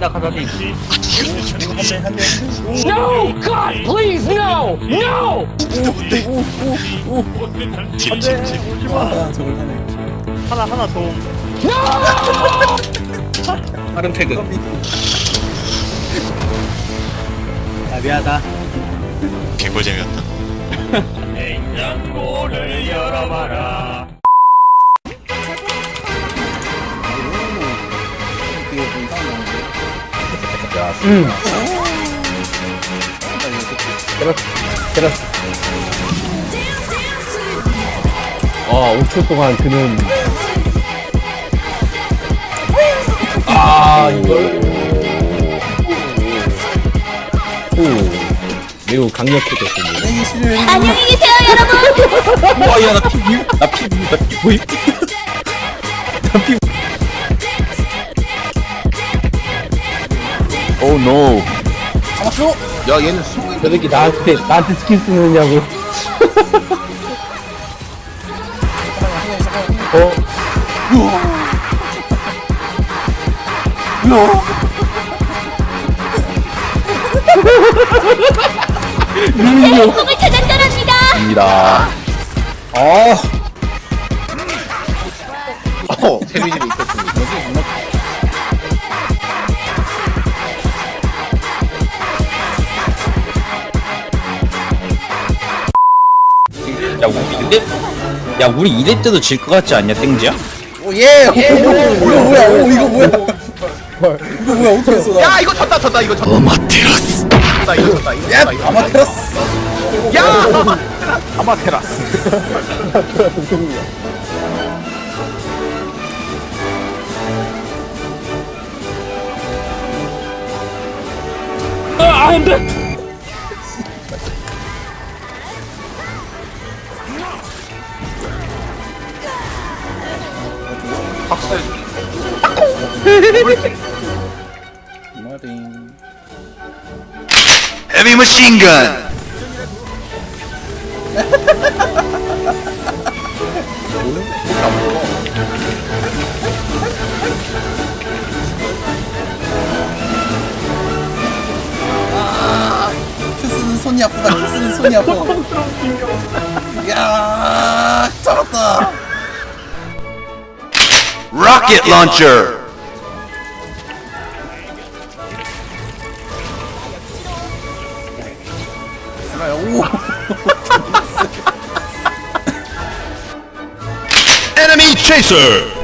카사님 No! God, please, no! No! 아 저걸 하네 하나 하나 더 빠른 퇴근. 아 미안하다 개꿀잼이었다. 냉장고를 열어봐라 응. 아 때렸어. 때렸어. 아, 5초 동안 그는. 아, 이걸. 오. 매우 강력해졌습니다. 안녕히 계세요, 여러분. 와 야 나 피부 나 피부 나 피부 나 피부. 노. 잡았어 야 얘는 숨이 저 새끼 나한테, 나한테 스킬 쓰느냐고. 잠깐만 잠깐만 어? 제 행복을 찾아 떠납니다. 입니다. 어 데미지를 입혔습니다. 이래 야 우리 이래 때도 질 것 같지 않냐 땡지야? 오예 이거 뭐야 오 이거 뭐야 이거 뭐야 어떻게 했어 나 야 이거 졌다 졌다 이거 졌다. 어마테라스. 졌다 이거 졌다 이거 야, 졌다 이거. 아마테라스 야 아마테라스. 아, 안 돼! 헤비 머신건. 큐스는 손이 아프다 큐스는 손이 아파 야 잡았다 Rocket launcher. Chaser.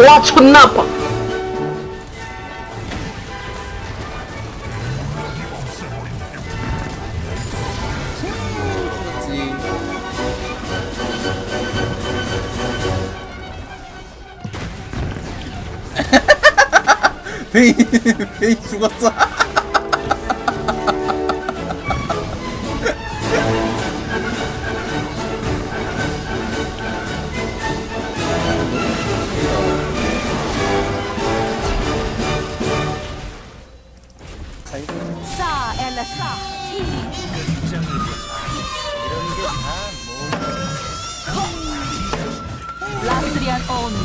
와, 존나 아파. 베인 베인 죽었어 싸, 엘라 싸. 라스리안 온리.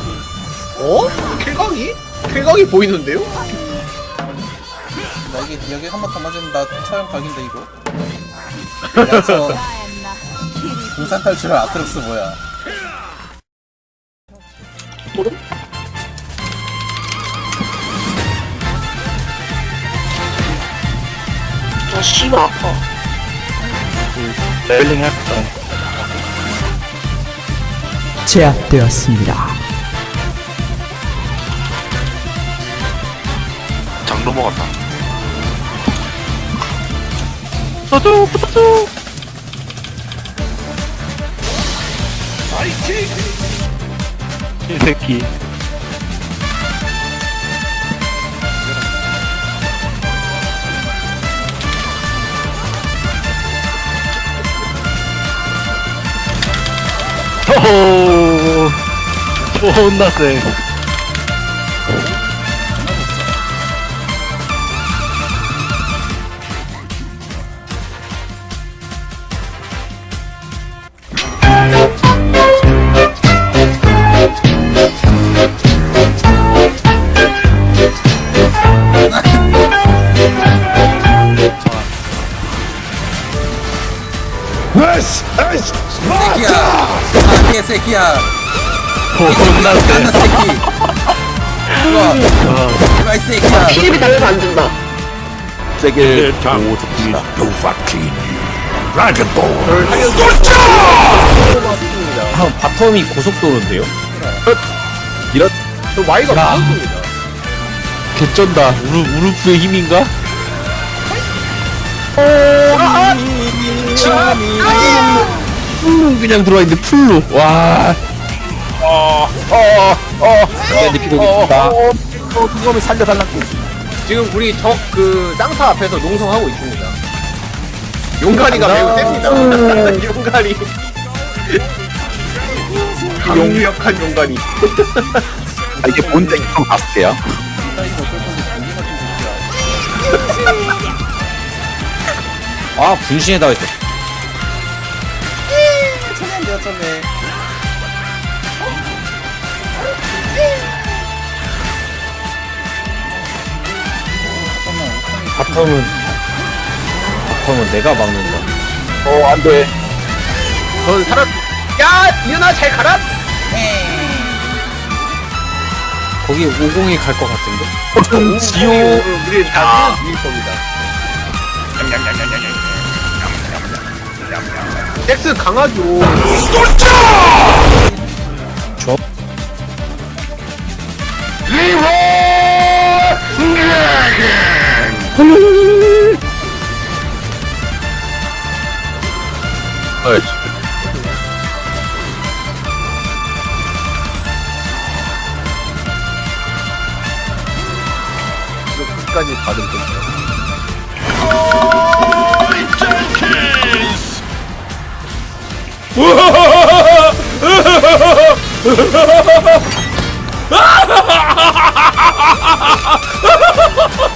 어? 킬각이? 킬각이 보이는데요? 나 이게 여기 한 번 더 맞으면 나 처형 각인데 이거 야저 나엔나 키리. 공산 탈출할 아트록스 뭐야 아 씨발 아파 어. 레벨링 할까? 제압되었습니다. 장 넘어갔다. 붙어줘, 붙어줘. 이 새끼. 존나 세. This is Sparta! 새끼야! 새끼야! 혼난데. 새끼. 이봐. 이 새끼야. 피해비 당해서 안 된다. 세게 보호습니다 드라곤볼. 아, 바텀이 고속도로인데요? 이런 저 마이가 야. 무슨 소리야? 개쩐다. 우루, 우루프의 힘인가? 지금 그냥 들어와 있는데 풀로. 와. 안돼 피곤했다 그거는 살려달라고. 지금 우리 적그 쌍타 앞에서 농성하고 있습니다. 용가리가 매우 셉니다. 용가리. 강력한 용가리. 아, 이게 본색 좀 봤어요. 아 분신에다가 있어 되었었네 바텀은 바텀은 내가 막는다 어, 안 돼. 넌 살아. 야, 이은아 잘 가라. 거기 50이 갈 것 같은데 지옥. 우리 다 이길 겁니다. 잭스 강하죠. 저 헐헐헐 아이씨 끝까지 받을 건데.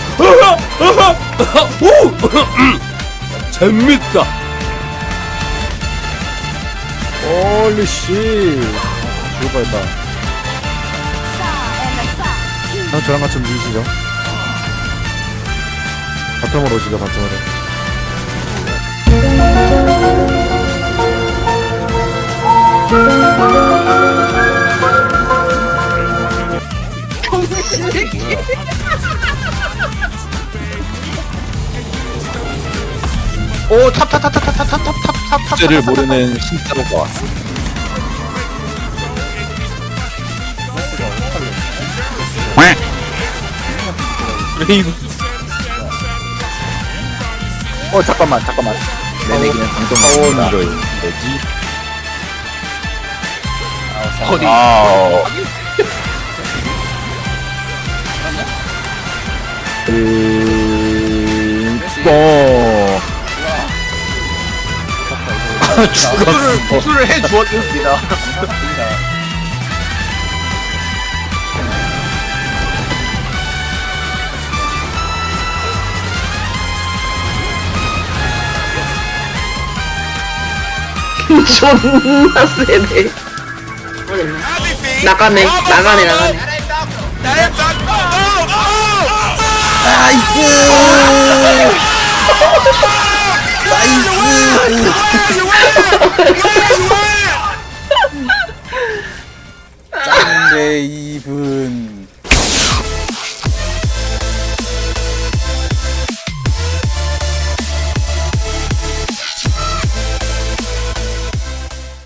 다. 재밌다. 홀리 씨 죽을 뻔했다. 형 저랑 같이 움직이시죠? 바텀으로 오시죠 바텀으로 오, 탑탑 탑 탑 탑 탑 탑 탑 탑. 주제를 모르는 신사로가 왔어. 레이브. 어 잠깐만 잠깐만. 내 내기는 방송입니다. 뭐지 어디? 아. 어. 구슬을 구슬을 해 주었습니다. 존나 세네. 나가네, 나가네, 나가네. 나이스 나이스